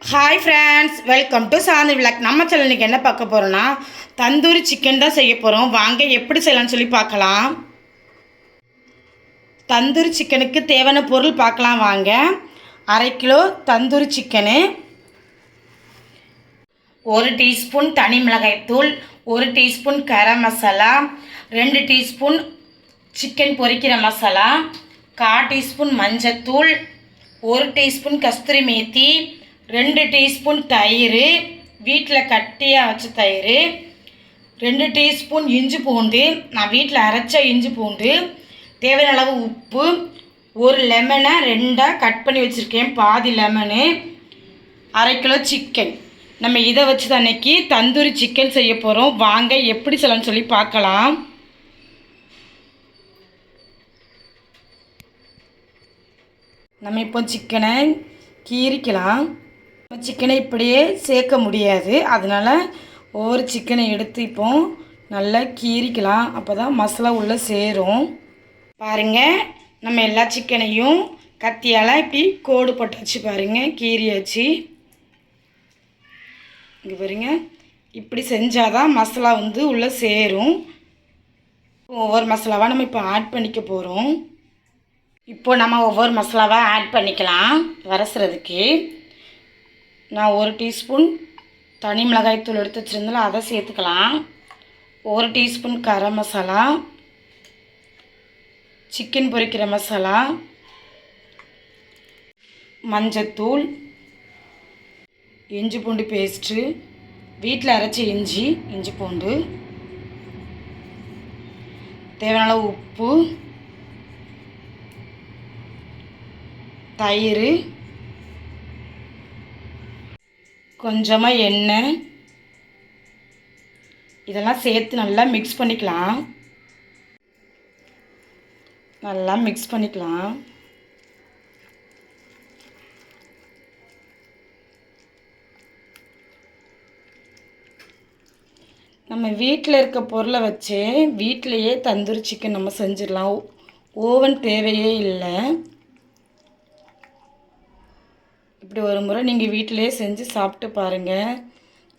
Hi friends welcome to Shanthi விளக் நம்ம சேனலுக்கு என்ன பார்க்க போகிறோன்னா தந்தூரி சிக்கன் தான் செய்ய போகிறோம் வாங்க எப்படி செய்யலாம்னு சொல்லி பார்க்கலாம். தந்தூரி சிக்கனுக்கு தேவையான பொருள் பார்க்கலாம் வாங்க. அரை கிலோ தந்தூரி சிக்கனு ஒரு டீஸ்பூன் தனி மிளகாய்த்தூள் ஒரு டீஸ்பூன் கரம் மசாலா ரெண்டு டீஸ்பூன் சிக்கன் பொரிக்கிற மசாலா கால் டீஸ்பூன் மஞ்சத்தூள் ஒரு டீஸ்பூன் கஸ்தூரி மேத்தி ரெண்டு டீஸ்பூன் தயிர் வீட்டில் கட்டியாக வச்ச தயிர் ரெண்டு டீஸ்பூன் இஞ்சி பூண்டு நான் வீட்டில் அரைச்ச இஞ்சி பூண்டு தேவையான அளவு உப்பு ஒரு லெமனை ரெண்டாக கட் பண்ணி வச்சுருக்கேன் பாதி லெமனு அரை கிலோ சிக்கன். நம்ம இதை வச்சு தான் அன்னைக்கு தந்தூரி சிக்கன் செய்ய போகிறோம் வாங்க எப்படி செய்யலாம்னு சொல்லி பார்க்கலாம். நம்ம இப்போ சிக்கனை கீரிக்கலாம் சிக்கனை இப்படியே சேர்க்க முடியாது. அதனால் ஒவ்வொரு சிக்கனை எடுத்து இப்போ நல்லா கீறிக்கலாம். அப்போ தான் மசாலா உள்ளே சேரும். பாருங்கள் நம்ம எல்லா சிக்கனையும் கத்தியால் இப்படி கோடு போட்டாச்சு பாருங்கள் கீறியாச்சு. இங்கே பாருங்க இப்படி செஞ்சால் தான் மசாலா வந்து உள்ளே சேரும். ஒவ்வொரு மசாலாவாக நம்ம இப்போ ஆட் பண்ணிக்க போகிறோம் இப்போ நம்ம ஒவ்வொரு மசாலாவாக ஆட் பண்ணிக்கலாம் வரசுறதுக்கு நான் ஒரு டீஸ்பூன் தனி மிளகாய்த்தூள் எடுத்து வச்சுருந்தாலும் அதை சேர்த்துக்கலாம். ஒரு டீஸ்பூன் கரம் மசாலா சிக்கன் பொரிக்கிற மசாலா மஞ்சத்தூள் இஞ்சி பூண்டு பேஸ்ட்டு வீட்டில் அரைச்ச இஞ்சி இஞ்சி பூண்டு தேவையான அளவு உப்பு தயிர் கொஞ்சமாக எண்ணெய். இதெல்லாம் சேர்த்து நல்லா மிக்ஸ் பண்ணிக்கலாம். நல்லா மிக்ஸ் பண்ணிக்கலாம். நம்ம வீட்டில் இருக்க பொருளை வச்சு வீட்டிலையே தந்தூரி சிக்கன் நம்ம செஞ்சிடலாம். ஓவன் தேவையே இல்லை. இப்படி ஒரு முறை நீங்கள் வீட்டிலே செஞ்சு சாப்பிட்டு பாருங்கள்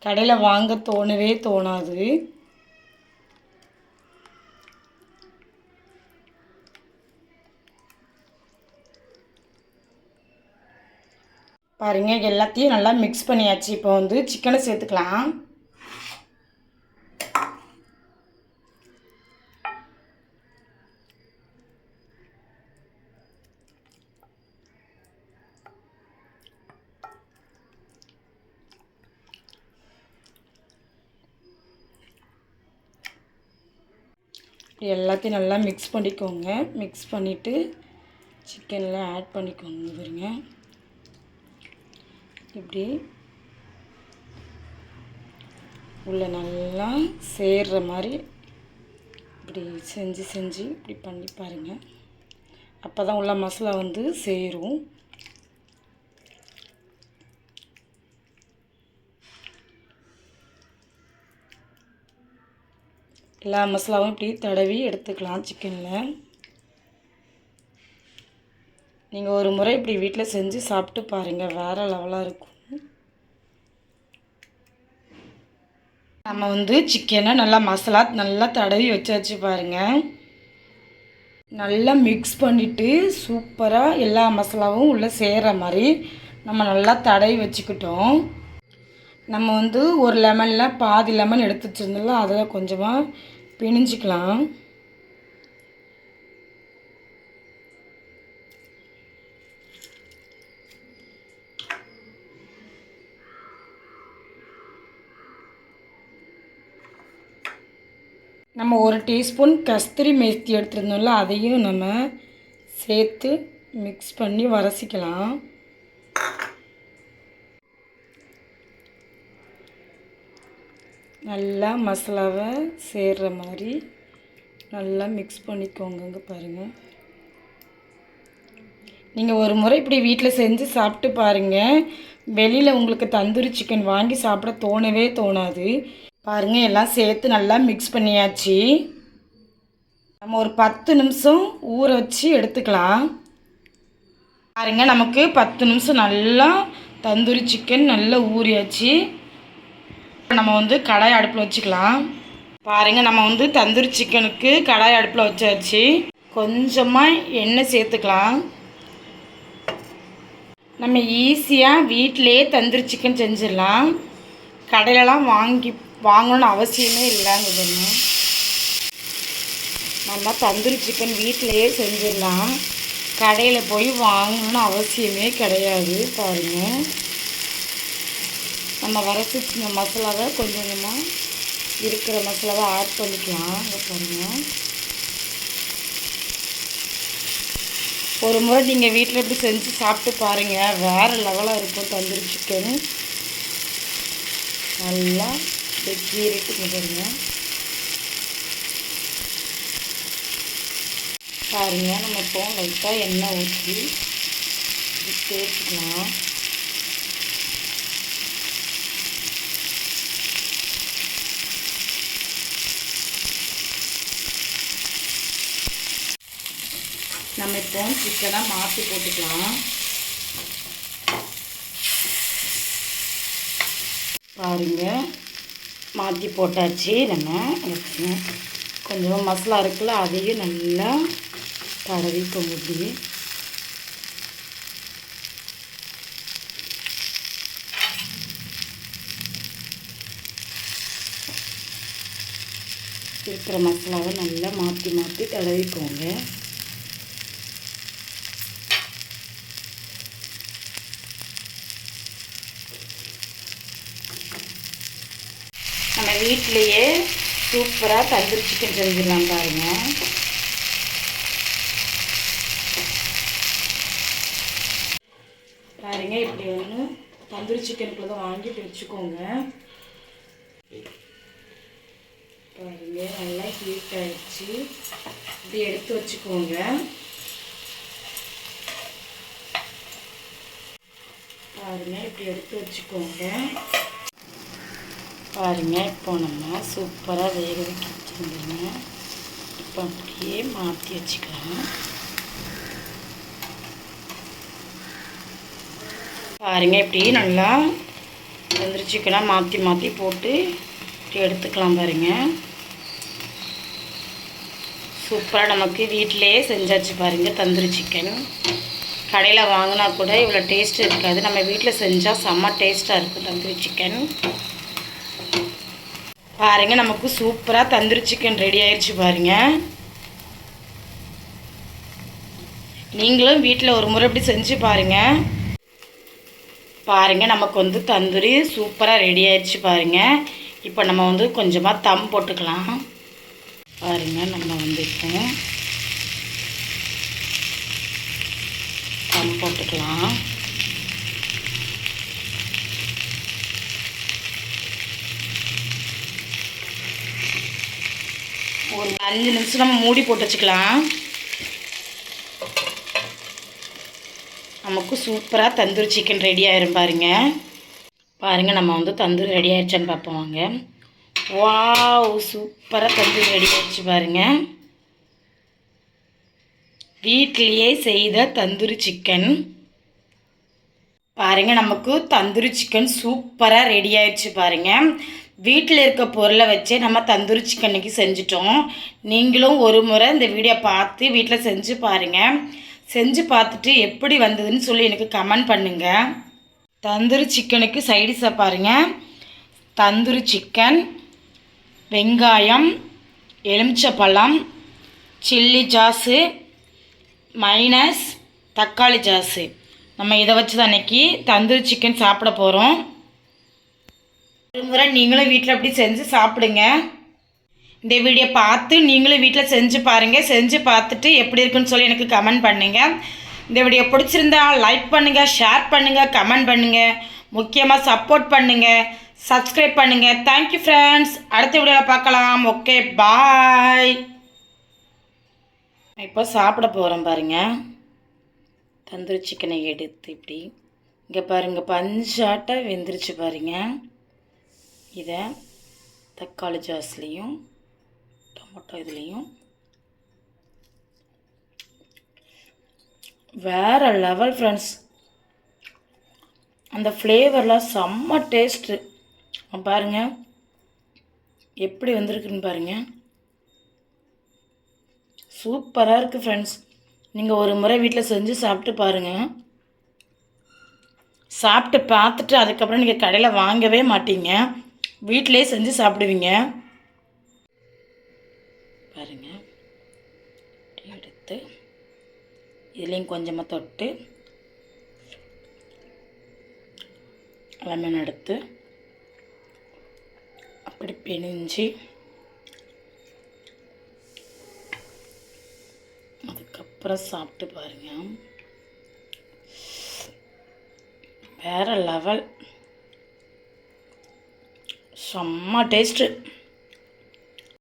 கடையில் வாங்க தோணவே தோணாது. பாருங்கள் எல்லாத்தையும் நல்லா மிக்ஸ் பண்ணியாச்சு. இப்போ வந்து சிக்கனை சேர்த்துக்கலாம். இப்படி எல்லாத்தையும் நல்லா மிக்ஸ் பண்ணிக்கோங்க. மிக்ஸ் பண்ணிவிட்டு சிக்கனில் ஆட் பண்ணிக்கோங்க பாருங்க. இப்படி உள்ள நல்லா சேர்ற மாதிரி இப்படி செஞ்சு செஞ்சு இப்படி பண்ணி பாருங்கள் அப்போ தான் உள்ள மசாலா வந்து சேரும். எல்லா மசாலாவும் இப்படி தடவி எடுத்துக்கலாம் சிக்கனில். நீங்கள் ஒரு முறை இப்படி வீட்டில் செஞ்சு சாப்பிட்டு பாருங்கள் வேறு லெவலாக இருக்கும். நம்ம வந்து சிக்கனை நல்லா மசாலா நல்லா தடவி வச்சாச்சு பாருங்கள் நல்லா மிக்ஸ் பண்ணிவிட்டு சூப்பராக எல்லா மசாலாவும் உள்ளே சேர்கிற மாதிரி நம்ம நல்லா தடவி வச்சுக்கிட்டோம். நம்ம வந்து ஒரு லெமனில் பாதி லெமன் எடுத்து வச்சுருந்தோம்ல அதில் கொஞ்சமாக பிணிஞ்சிக்கலாம். நம்ம ஒரு டீஸ்பூன் கஸ்தூரி மேத்தி எடுத்துருந்தோம்ல அதையும் நம்ம சேர்த்து மிக்ஸ் பண்ணி வரசிக்கலாம் நல்லா மசாலாவை சேர்கிற மாதிரி நல்லா மிக்ஸ் பண்ணிக்கோங்க பாருங்கள் நீங்கள் ஒரு முறை இப்படி வீட்டில் செஞ்சு சாப்பிட்டு பாருங்கள் வெளியில் உங்களுக்கு தந்தூரி சிக்கன் வாங்கி சாப்பிட தோணவே தோணாது. பாருங்கள் எல்லாம் சேர்த்து நல்லா மிக்ஸ் பண்ணியாச்சு. நம்ம ஒரு பத்து நிமிஷம் ஊற வச்சு எடுத்துக்கலாம். பாருங்கள் நமக்கு பத்து நிமிஷம் நல்லா தந்தூரி சிக்கன் நல்லா ஊறியாச்சு. நம்ம வந்து கடாய் அடுப்பில் வச்சுக்கலாம். பாருங்கள் நம்ம வந்து தந்தூரி சிக்கனுக்கு கடாய் அடுப்பில் வச்சாச்சு. கொஞ்சமாக எண்ணெய் சேர்த்துக்கலாம். நம்ம ஈஸியாக வீட்டிலேயே தந்தூரி சிக்கன் செஞ்சிடலாம். கடையிலலாம் வாங்கி வாங்கணும்னு அவசியமே இல்லைங்க பொண்ணு நம்ம தந்தூரி சிக்கன் வீட்டிலையே செஞ்சிடலாம். கடையில் போய் வாங்கணும்னு அவசியமே கிடையாது பாருங்கள் நம்ம வரைச்சி இந்த மசாலாவை கொஞ்சம் கொஞ்சமாக இருக்கிற மசாலாவை ஆட் பண்ணிக்கலாம். பாருங்கள் ஒரு முறை நீங்கள் வீட்டில் எப்படி செஞ்சு சாப்பிட்டு பாருங்கள் வேறு லெவலாக இருக்கும் தந்தூரி சிக்கன் நல்லா கீறிட்டு பாருங்க. பாருங்க நம்ம இப்போ லைட்டாக எண்ணெய் ஊற்றி தேய்ச்சிக்கலாம். நம்ம இப்போ சிக்கனை மாற்றி போட்டுக்கலாம். பாருங்க மாற்றி போட்டாச்சு. நம்ம கொஞ்சம் மசாலா இருக்குல்ல அதையும் நல்லா தடவி கொண்டு இருக்கிற மசாலாவை நல்லா மாற்றி மாற்றி தடவிக்கோங்க. நம்ம வீட்டிலையே சூப்பராக தந்தூரி சிக்கன் செஞ்சிடலாம் பாருங்க. பாருங்க இப்படி ஒன்று தந்தூரி சிக்கனுக்குள்ள தான் வாங்கிட்டு வச்சுக்கோங்க. பாருங்க நல்லா ஹீட் ஆயிடுச்சு. இப்படி எடுத்து வச்சுக்கோங்க. பாருங்க இப்படி எடுத்து வச்சுக்கோங்க. பாருங்க இப்போ நம்ம சூப்பராக வேக வைக்க வச்சுருந்தோங்க. இப்போ அப்படியே மாற்றி வச்சுக்கலாம். பாருங்க இப்படி நல்லா வெந்திரிச்சிக்கலாம் மாற்றி மாற்றி போட்டு இப்படி எடுத்துக்கலாம் பாருங்க. சூப்பராக நமக்கு வீட்டிலேயே செஞ்சாச்சு பாருங்கள் தந்தூரி சிக்கன் கடையில் வாங்கினா கூட இவ்வளோ டேஸ்ட் இருக்காது. நம்ம வீட்டில் செஞ்சால் செம்ம டேஸ்ட்டாக இருக்கும் தந்தூரி சிக்கன் பாருங்க நமக்கு சூப்பராக தந்தூரி சிக்கன் ரெடி ஆயிடுச்சு பாருங்க. நீங்களும் வீட்டில் ஒரு முறை இப்படி செஞ்சு பாருங்க. பாருங்க நமக்கு வந்து தந்தூரி சூப்பராக ரெடி ஆயிடுச்சு பாருங்க. இப்போ நம்ம வந்து கொஞ்சமாக தம் போட்டுக்கலாம். பாருங்க நம்ம வந்து இப்போ தம் போட்டுக்கலாம். ஒரு அஞ்சு நிமிஷம் நம்ம மூடி போட்டு வச்சுக்கலாம். நமக்கு சூப்பராக தந்தூரி சிக்கன் ரெடி ஆயிரும் பாருங்க. பாருங்க நம்ம வந்து தந்தூரி ரெடி ஆயிடுச்சான்னு பார்ப்போம் வாங்க. வாவ் சூப்பராக தந்தூரி ரெடி ஆயிடுச்சு பாருங்க. வீட்டிலேயே செய்த தந்தூரி சிக்கன். பாருங்க நமக்கு தந்தூரி சிக்கன் சூப்பராக ரெடி ஆயிடுச்சு பாருங்கள் வீட்டில் இருக்க பொருளை வச்சே நம்ம தந்தூரி சிக்கனுக்கு செஞ்சிட்டோம். நீங்களும் ஒரு முறை இந்த வீடியோ பார்த்து வீட்டில் செஞ்சு பாருங்கள் செஞ்சு பார்த்துட்டு எப்படி வந்ததுன்னு சொல்லி எனக்கு கமெண்ட் பண்ணுங்கள் தந்தூரி சிக்கனுக்கு சைடிஷாக பாருங்கள் தந்தூரி சிக்கன் வெங்காயம் எலுமிச்சப்பழம் சில்லி ஜாஸு மைனஸ் தக்காளி ஜாஸு நம்ம இதை வச்சு தான் அன்னைக்கு தந்தூரி சிக்கன் சாப்பிட போகிறோம் முறை நீங்களும் வீட்டில் அப்படி செஞ்சு சாப்பிடுங்க. இந்த வீடியோ பார்த்து நீங்களும் வீட்டில் செஞ்சு பாருங்கள் செஞ்சு பார்த்துட்டு எப்படி இருக்குன்னு சொல்லி எனக்கு கமெண்ட் பண்ணுங்கள் இந்த வீடியோ பிடிச்சிருந்தா லைக் பண்ணுங்கள் ஷேர் பண்ணுங்கள் கமெண்ட் பண்ணுங்கள் முக்கியமாக சப்போர்ட் பண்ணுங்கள் சப்ஸ்கிரைப் பண்ணுங்கள் தேங்க்யூ ஃப்ரெண்ட்ஸ் அடுத்த வீடியோவில் பார்க்கலாம். ஓகே பாய் இப்போ சாப்பிட போகிறோம் பாருங்கள் தந்தூரி சிக்கனை எடுத்து இப்படி. இங்கே பாருங்கள் பஞ்சாட்டை வெந்துருச்சு பாருங்க. இதை தக்காளி ஜாஸ்லேயும் டொமேட்டோ இதுலேயும். வேற லெவல் ஃப்ரெண்ட்ஸ் அந்த ஃப்ளேவர்லாம் செம்ம டேஸ்ட்டு பாருங்கள் எப்படி வந்திருக்குன்னு பாருங்கள் சூப்பராக இருக்குது ஃப்ரெண்ட்ஸ் நீங்கள் ஒரு முறை வீட்டில் செஞ்சு சாப்பிட்டு பாருங்கள் சாப்பிட்டு பார்த்துட்டு அதுக்கப்புறம் நீங்கள் கடையில் வாங்கவே மாட்டீங்க. வீட்டிலே செஞ்சு சாப்பிடுவீங்க. பாருங்கள் எடுத்து இதுலேயும் கொஞ்சமாக தொட்டு லெமன் எடுத்து அப்படி பிணிஞ்சு அதுக்கப்புறம் சாப்பிட்டு பாருங்க. வேறு லெவல் செம்ம டேஸ்ட்டு.